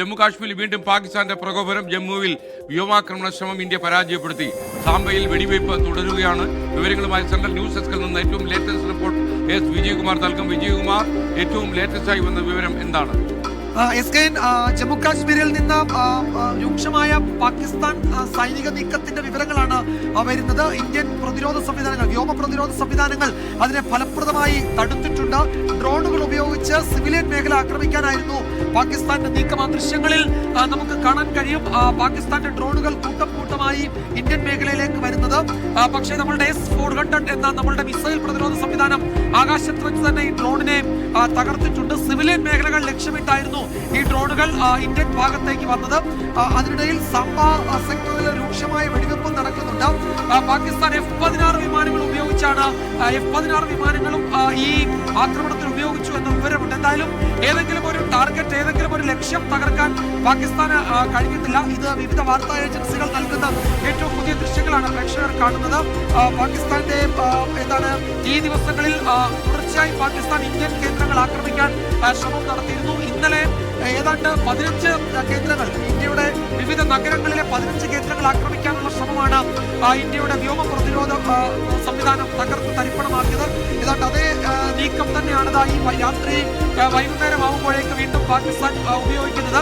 ജമ്മു കാശ്മീരിൽ വീണ്ടും പാകിസ്ഥാന്റെ പ്രകോപനം ജമ്മുവിൽ വ്യോമാക്രമണ ശ്രമം ഇന്ത്യ പരാജയപ്പെടുത്തി. സാംബയിൽ വെടിവയ്പ് തുടരുകയാണ്. വിവരങ്ങളുമായി സെൻട്രൽ ന്യൂസ് ഡെസ്കിൽ നിന്ന് ഏറ്റവും ലേറ്റസ്റ്റ് റിപ്പോർട്ട് എസ് വിജയകുമാർ നൽകും. വിജയകുമാർ ഏറ്റവും ലേറ്റസ്റ്റായി വന്ന വിവരം എന്താണ്? എസ് കെ ജമ്മു കാശ്മീരിൽ നിന്ന് രൂക്ഷമായ പാകിസ്ഥാൻ സൈനിക നീക്കത്തിന്റെ വിവരങ്ങളാണ് വരുന്നത്. ഇന്ത്യൻ പ്രതിരോധ സംവിധാനങ്ങൾ വ്യോമ പ്രതിരോധ സംവിധാനങ്ങൾ അതിനെ ഫലപ്രദമായി തടുത്തിട്ടുണ്ട്. ഡ്രോണുകൾ ഉപയോഗിച്ച് സിവിലിയൻ മേഖല ആക്രമിക്കാനായിരുന്നു പാകിസ്ഥാന്റെ നീക്കം. ആ ദൃശ്യങ്ങളിൽ നമുക്ക് കാണാൻ കഴിയും പാകിസ്ഥാന്റെ ഡ്രോണുകൾ കൂട്ടം കൂട്ടമായി ഇന്ത്യൻ മേഖലയിലേക്ക് വരുന്നത്. പക്ഷേ നമ്മളുടെ എസ് ഫോർ ഹൺഡ്രഡ് എന്ന നമ്മളുടെ മിസൈൽ പ്രതിരോധ സംവിധാനം ആകാശത്ത് വെച്ച് തന്നെ ഈ ഡ്രോണിനെ തകർത്തിട്ടുണ്ട്. തകർത്തിട്ടുണ്ട് സിവിലിയൻ മേഖലകൾ ലക്ഷ്യമിട്ടായിരുന്നു ഈ ഡ്രോണുകൾ ഇന്ത്യൻ ഭാഗത്തേക്ക് വന്നത്. അതിനിടയിൽ സമ്പ സെക്ടറിൽ രൂക്ഷമായ വെടിവെപ്പ് നടക്കുന്നുണ്ട്. പാകിസ്ഥാൻ എഫ് പതിനാറ് വിമാനങ്ങൾ ഉപയോഗിച്ചാണ് എഫ് പതിനാറ് വിമാനങ്ങളും ഈ ആക്രമണത്തിൽ ഉപയോഗിച്ചു എന്ന വിവരമുണ്ട്. എന്തായാലും ഏതെങ്കിലും ഒരു ടാർഗറ്റ് ഏതെങ്കിലും ഒരു പാകിസ്ഥാന് കഴിഞ്ഞിട്ടില്ല. ഇത് വിവിധ വാർത്താ ഏജൻസികൾ നൽകുന്ന ഏറ്റവും പുതിയ ദൃശ്യങ്ങളാണ് പ്രേക്ഷകർ കാണുന്നത്. പാകിസ്ഥാന്റെ എന്താണ് ഈ ദിവസങ്ങളിൽ തുടർച്ചയായി പാകിസ്ഥാൻ ഇന്ത്യൻ കേന്ദ്രങ്ങൾ ആക്രമിക്കാൻ ശ്രമം നടത്തിയിരുന്നു. ഇന്നലെ ഏതാണ്ട് പതിനഞ്ച് കേന്ദ്രങ്ങൾ ഇന്ത്യയുടെ വിവിധ നഗരങ്ങളിലെ പതിനഞ്ച് കേന്ദ്രങ്ങൾ ആക്രമിക്കാനുള്ള ശ്രമമാണ് ഇന്ത്യയുടെ വ്യോമ പ്രതിരോധ സംവിധാനം തകർത്ത് തരിപ്പണമാക്കിയത്. ഏതാണ്ട് അതേ നീക്കം തന്നെയാണ് ഈ വൈകുന്നേരം ആകുമ്പോഴേക്ക് വീണ്ടും പാകിസ്ഥാൻ ഉപയോഗിക്കുന്നത്.